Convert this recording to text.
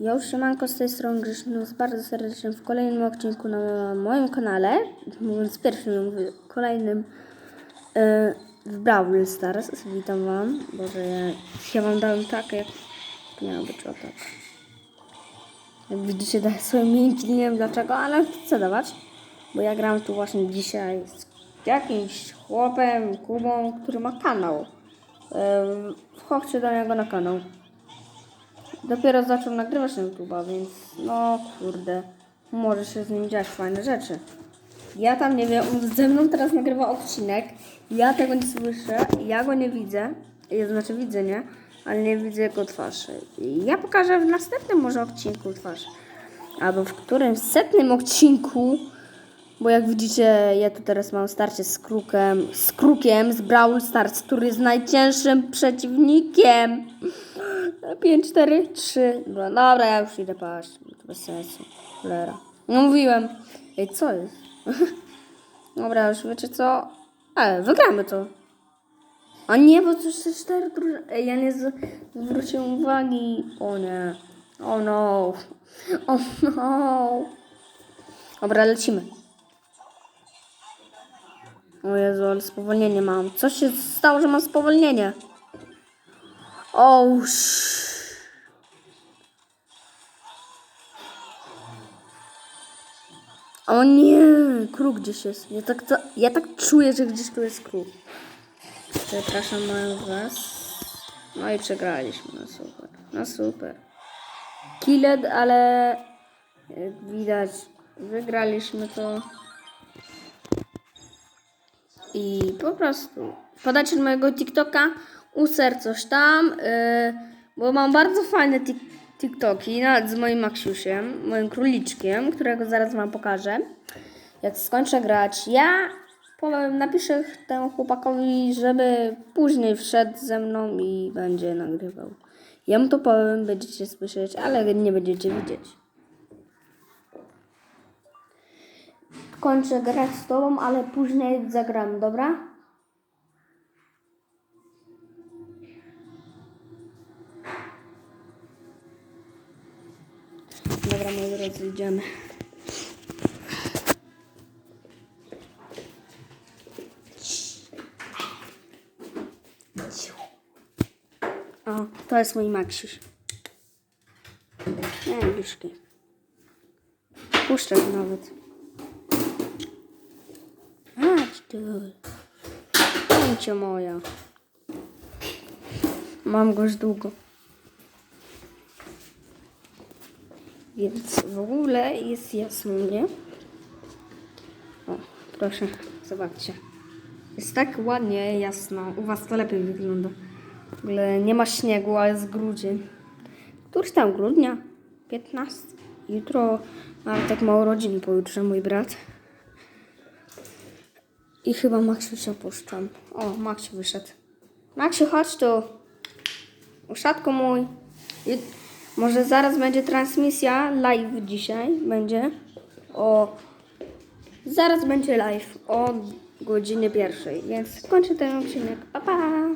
Ja już siemanko z tej strony Grzeszynus bardzo serdecznie w kolejnym odcinku na moim kanale, mówiąc pierwszym, kolejnym e, w Brawl Stars. Witam wam, Boże, ja, ja wam dałem tak, jak miało być o tak. Jak widzicie, daję swoje miękki, nie wiem dlaczego, ale chcę dawać, bo ja gram tu właśnie dzisiaj z jakimś chłopem, Kubą, który ma kanał. E, Wchodźcie do niego na kanał. Dopiero zaczął nagrywać na YouTube'a, więc no kurde, może się z nim dziać fajne rzeczy. Ja tam nie wiem, on ze mną teraz nagrywa odcinek, ja tego nie słyszę, ja go nie widzę, znaczy widzę, nie? Ale nie widzę jego twarzy. Ja pokażę w następnym może odcinku twarz. Albo w którymś setnym odcinku, bo jak widzicie, ja tu teraz mam starcie z Krukiem, z Krukiem, z Brawl Stars, który jest najcięższym przeciwnikiem. 5, 4, 3, 2. Dobra, ja już idę paść. To bez sensu. Cholera. No mówiłem. Ej, co jest? Dobra, już wiecie co? Ale wygramy to. A nie, bo to jeszcze cztery drużyny. Ej, ja nie zwróciłem uwagi. O nie. O no. O no. Dobra, lecimy. O Jezu, ale spowolnienie mam. Co się stało, że mam spowolnienie? O, sz- o nie, kruk gdzieś jest. Ja tak, to, ja tak czuję, że gdzieś tu jest kruk. Przepraszam was. No i przegraliśmy, no super. No super. Killed, ale jak widać, wygraliśmy to. I po prostu do mojego TikToka, user coś tam, yy, bo mam bardzo fajne tik TikToki, nawet z moim Maksiusiem, moim króliczkiem, którego zaraz wam pokażę. Jak skończę grać, ja powiem, napiszę temu chłopakowi, żeby później wszedł ze mną i będzie nagrywał. Ja mu to powiem, będziecie słyszeć, ale nie będziecie widzieć. kończę grać z tobą, ale później zagram, dobra? Dobra, moi drodzy, idziemy. O, to jest mój Maksiuś. Nie, Juszki. Puszczę nawet. Chodź tu. Pięcio moja. Mam go już długo. Więc w ogóle jest jasno, nie? O, proszę, zobaczcie. Jest tak ładnie jasno. U was to lepiej wygląda. W ogóle nie ma śniegu, a jest grudzień. Któryś tam grudnia? 15. Jutro mam tak mało rodzin pojutrze, mój brat. I chyba Maksiu się opuszczam. O, Maksiu wyszedł. Maksiu, chodź tu. Uszatku mój. Może zaraz będzie transmisja live dzisiaj. Będzie. O. Zaraz będzie live o godzinie pierwszej. Więc kończę ten odcinek. Pa, pa.